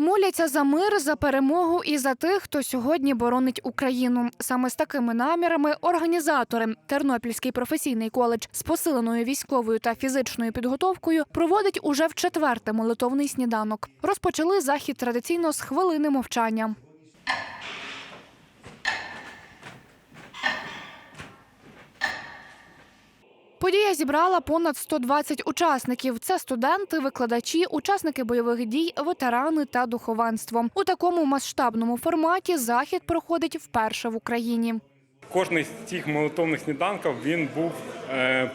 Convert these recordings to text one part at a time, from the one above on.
Моляться за мир, за перемогу і за тих, хто сьогодні боронить Україну. Саме з такими намірами організатори Тернопільський професійний коледж з посиленою військовою та фізичною підготовкою проводить уже в четверте молитовний сніданок. Розпочали захід традиційно з хвилини мовчання. Подія зібрала понад 120 учасників. Це студенти, викладачі, учасники бойових дій, ветерани та духовенство. У такому масштабному форматі захід проходить вперше в Україні. Кожний з цих молитовних сніданків він був е,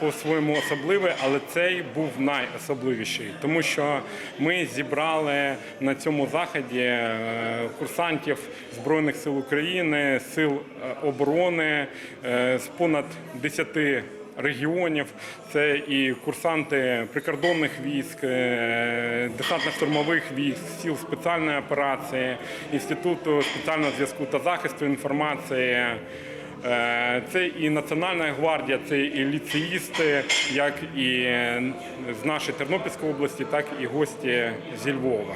по-своєму особливий, але цей був найособливіший, тому що ми зібрали на цьому заході е, курсантів Збройних сил України, сил е, оборони е, з понад 10 регіонів. Це і курсанти прикордонних військ, е, десантно-штурмових військ, сил спеціальної операції, інституту спеціального зв'язку та захисту інформації. Е, Це і Національна гвардія, це і ліцеїсти, як і з нашої Тернопільської області, так і гості зі Львова.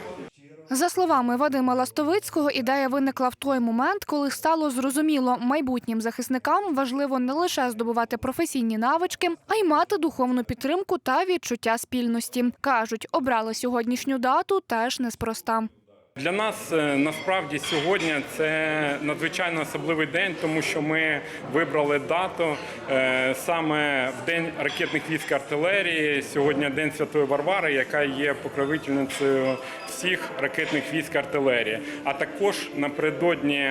За словами Вадима Ластовицького, ідея виникла в той момент, коли стало зрозуміло, майбутнім захисникам важливо не лише здобувати професійні навички, а й мати духовну підтримку та відчуття спільності. кажуть, обрали сьогоднішню дату теж неспроста. Для нас е, насправді сьогодні це надзвичайно особливий день, тому що ми вибрали дату е, саме в день ракетних військ артилерії. Сьогодні день Святої Варвари, яка є покровительницею всіх ракетних військ артилерії. А також напередодні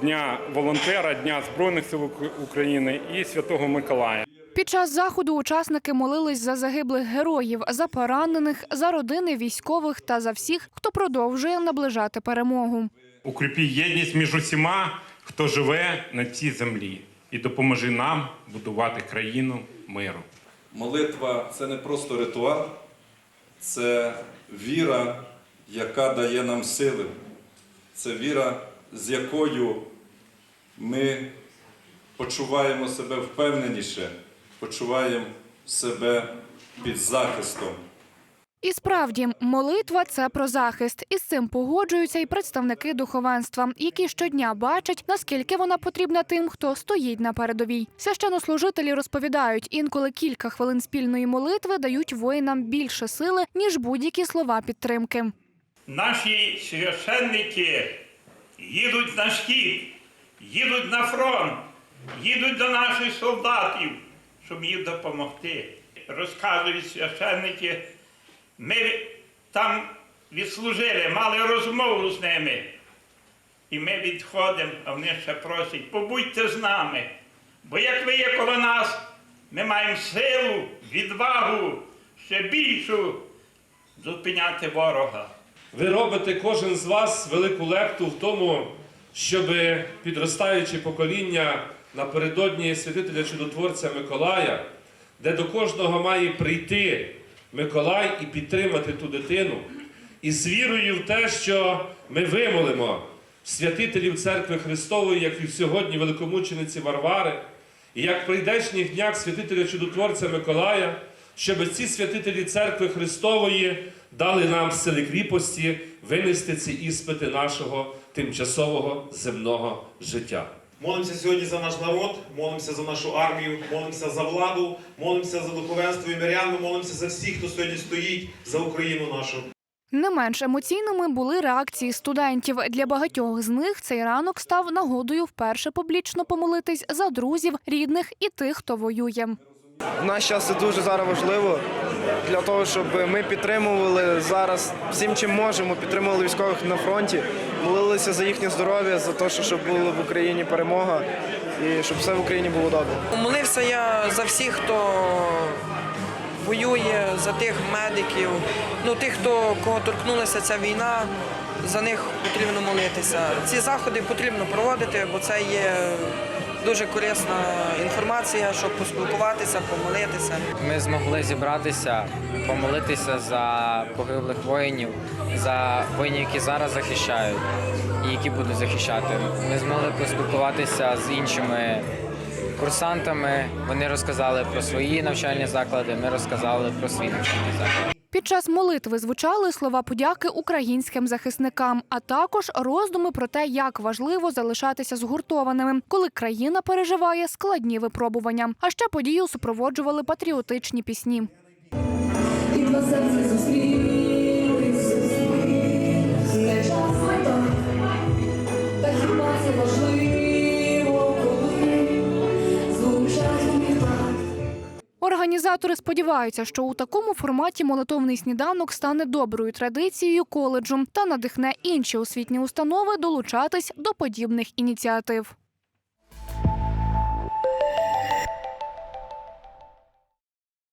дня волонтера, дня збройних сил України і Святого Миколая. Під час заходу учасники молились за загиблих героїв, за поранених, за родини військових та за всіх, хто продовжує наближати перемогу. Укріпі єдність між усіма, хто живе на цій землі, і допоможи нам будувати країну миру. Молитва це не просто ритуал, це віра, яка дає нам сили. Це віра, з якою ми почуваємо себе впевненіше, почуваємо себе під захистом. І справді, молитва це про захист. І з цим погоджуються і представники духовенства, які щодня бачать, наскільки вона потрібна тим, хто стоїть на передовій. Священнослужителі розповідають, інколи кілька хвилин спільної молитви дають воїнам більше сили, ніж будь-які слова підтримки. Наші священники їдуть на схід, їдуть на фронт, їдуть до наших солдатів, щоб їм допомогти. Розказують священники, ми там відслужили, мали розмову з ними. І ми відходимо, а вони ще просять, побудьте з нами. Бо як ви є коло нас, ми маємо силу, відвагу, ще більшу зупиняти ворога. Ви робите кожен з вас велику лепту в тому, щоб підростаюче покоління напередодні святителя чудотворця Миколая, де до кожного має прийти Миколай і підтримати ту дитину, і з вірою в те, що ми вимолимо святителів церкви Христової, як і сьогодні великомучениці Варвари, і як прийдешніх днях святителя чудотворця Миколая, щоб ці святителі церкви Христової дали нам сили кріпості винести ці іспити нашого тимчасового земного життя. Молимося сьогодні за наш народ, молимося за нашу армію, молимося за владу, молимося за духовенство і мирян, ми молимося за всіх, хто сьогодні стоїть за Україну нашу. Не менш емоційними були реакції студентів. Для багатьох з них цей ранок став нагодою вперше публічно помолитись за друзів, рідних і тих, хто воює. В наш час це дуже зараз важливо для того, щоб ми підтримували зараз всім, чим можемо, підтримували військових на фронті, молилися за їхнє здоров'я, за те, що- щоб була в Україні перемога і щоб все в Україні було добре. Молився я за всіх, хто воює, за тих медиків, ну тих, хто кого торкнулася ця війна, за них потрібно молитися. Ці заходи потрібно проводити, бо це є дуже корисна інформація, щоб поспілкуватися, помолитися. Ми змогли зібратися, помолитися за погиблих воїнів, за воїнів, які зараз захищають і які будуть захищати. Ми змогли поспілкуватися з іншими курсантами. Вони розказали про свої навчальні заклади, ми розказали про свій навчальний заклад. Під час молитви звучали слова подяки українським захисникам, а також роздуми про те, як важливо залишатися згуртованими, коли країна переживає складні випробування. А ще подію супроводжували патріотичні пісні. Не час та хіба це важливо, Організатори сподіваються, що у такому форматі молитовний сніданок стане доброю традицією коледжу та надихне інші освітні установи долучатись до подібних ініціатив.